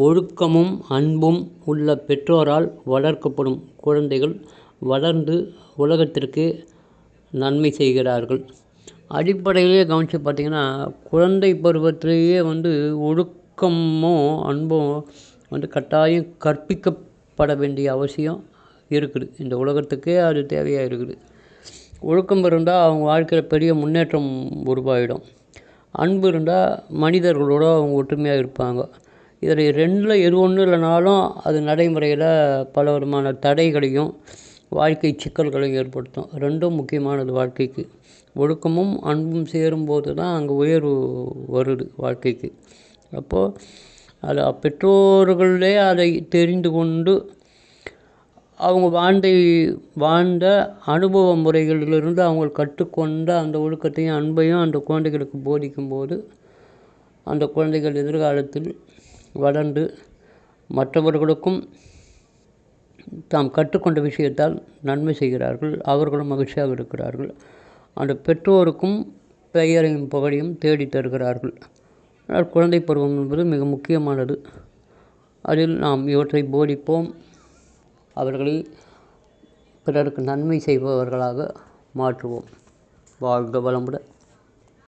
ஒழுக்கமும் அன்பும் உள்ள பெற்றோரால் வளர்க்கப்படும் குழந்தைகள் வளர்ந்து உலகத்திற்கு நன்மை செய்கிறார்கள். அடிப்படையிலேயே கவனித்து பார்த்தீங்கன்னா குழந்தை பருவத்திலேயே வந்து ஒழுக்கமும் அன்பும் வந்து கட்டாயம் கற்பிக்கப்பட வேண்டிய அவசியம் இருக்குது. இந்த உலகத்துக்கே அது தேவையாக இருக்குது. ஒழுக்கம் இருந்தால் அவங்க வாழ்க்கையில் பெரிய முன்னேற்றம் உருவாகிடும் அன்பு இருந்தால் மனிதர்களோட அவங்க ஒற்றுமையாக இருப்பாங்க. இதில் ரெண்டில் எது ஒன்று இல்லைனாலும் அது நடைமுறையில் பல விதமான தடைகளையும் வாழ்க்கை சிக்கல்களையும் ஏற்படுத்தும். ரெண்டும் முக்கியமானது வாழ்க்கைக்கு. ஒழுக்கமும் அன்பும் சேரும்போது தான் அங்கே உயர்வு வருது வாழ்க்கைக்கு. அப்போது அது பெற்றோர்களே அதை தெரிந்து கொண்டு அவங்க வாழ்ந்த வாழ்ந்த அனுபவ முறைகளிலிருந்து அவங்க கற்றுக்கொண்ட அந்த ஒழுக்கத்தையும் அன்பையும் அந்த குழந்தைகளுக்கு போதிக்கும்போது அந்த குழந்தைகள் எதிர்காலத்தில் வளர்ந்து மற்றவர்களுக்கும் தாம் கற்றுக்கொண்ட விஷயத்தால் நன்மை செய்கிறார்கள் அவர்களும் மகிழ்ச்சியாக இருக்கிறார்கள். அந்த பெற்றோருக்கும் பெயரையும் புகழையும் தேடி தருகிறார்கள். ஆனால் குழந்தை பருவம் என்பது மிக முக்கியமானது. அதில் நாம் இவற்றை போதிப்போம். அவர்களை பிறருக்கு நன்மை செய்பவர்களாக மாற்றுவோம். வாழ்க வளமுடன்.